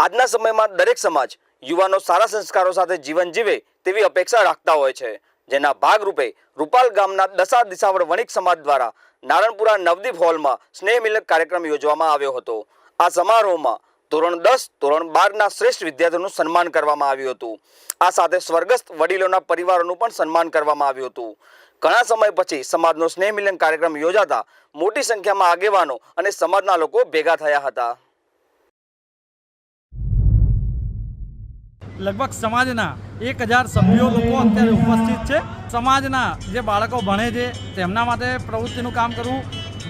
આજના સમયમાં દરેક સમાજ યુવાનો સારા સંસ્કારો સાથે જીવન જીવે તેવી અપેક્ષા રાખતા હોય છે. જેના ભાગરૂપે રૂપાલ ગામના દશા દિશાવર વણિક સમાજ દ્વારા નારણપુરા નવદીપ હોલમાં સ્નેહ મિલક કાર્યક્રમ યોજવામાં આવ્યો હતો. આ સમારોહમાં ધોરણ દસ, ધોરણ બારના શ્રેષ્ઠ વિદ્યાર્થીઓનું સન્માન કરવામાં આવ્યું હતું. આ સાથે સ્વર્ગસ્થ વડીલોના પરિવારોનું પણ સન્માન કરવામાં આવ્યું હતું. ઘણા સમય પછી સમાજનો સ્નેહ મિલન કાર્યક્રમ યોજાતા મોટી સંખ્યામાં આગેવાનો અને સમાજના લોકો ભેગા થયા હતા. લગભગ સમાજના એક હજાર સભ્યો લોકો અત્યારે ઉપસ્થિત છે. સમાજના જે બાળકો ભણે છે, તેમના માટે પ્રવૃત્તિનું કામ કરવું.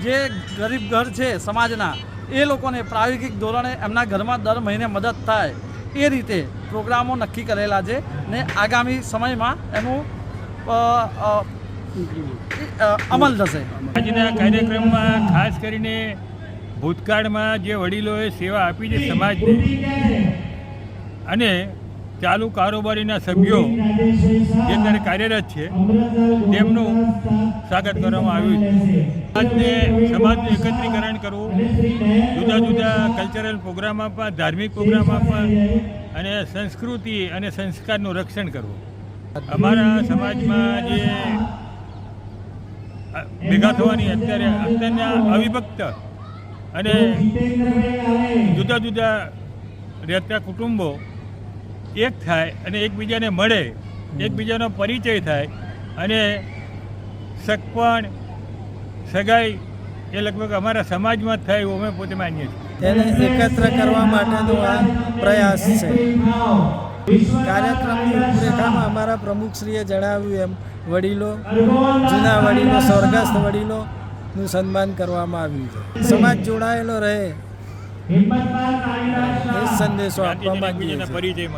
જે ગરીબ ઘર છે સમાજના, એ લોકોને પ્રાયોગિક ધોરણે એમના ઘરમાં દર મહિને મદદ થાય એ રીતે પ્રોગ્રામો નક્કી કરેલા છે ને આગામી સમયમાં એનું અમલ થશે. આજના કાર્યક્રમમાં ખાસ કરીને ભૂતકાળમાં જે વડીલોએ સેવા આપી છે સમાજને, અને ચાલુ કારોબારીના સભ્યો જે અત્યારે કાર્યરત છે, તેમનું સ્વાગત કરવામાં આવ્યું છે. સમાજને સમાજનું એકત્રીકરણ કરવું, જુદા જુદા કલ્ચરલ પ્રોગ્રામમાં પણ, ધાર્મિક પ્રોગ્રામમાં પણ અને સંસ્કૃતિ અને સંસ્કારનું રક્ષણ કરવું. અમારા સમાજમાં જે ભેગા થવાની અત્યારે અત્યારના અવિભક્ત અને જુદા જુદા રહેતા કુટુંબો એક થાય અને એકબીજાને મળે એકબીજાનો પરિચય થાય અને સગપણ સગાઈ એ લગભગ અમારા સમાજમાં જ થાય એવું અમે પોતે માનીએ છીએ. એને એકત્ર કરવા માટેનો આ પ્રયાસ છે. કાર્યક્રમની રૂપરેખામાં અમારા પ્રમુખશ્રીએ જણાવ્યું એમ વડીલો જૂના વડીલો સ્વર્ગસ્થ વડીલોનું સન્માન કરવામાં આવ્યું છે. સમાજ જોડાયેલો રહે. એ સંદેશો આપવા માંગીએ છીએ.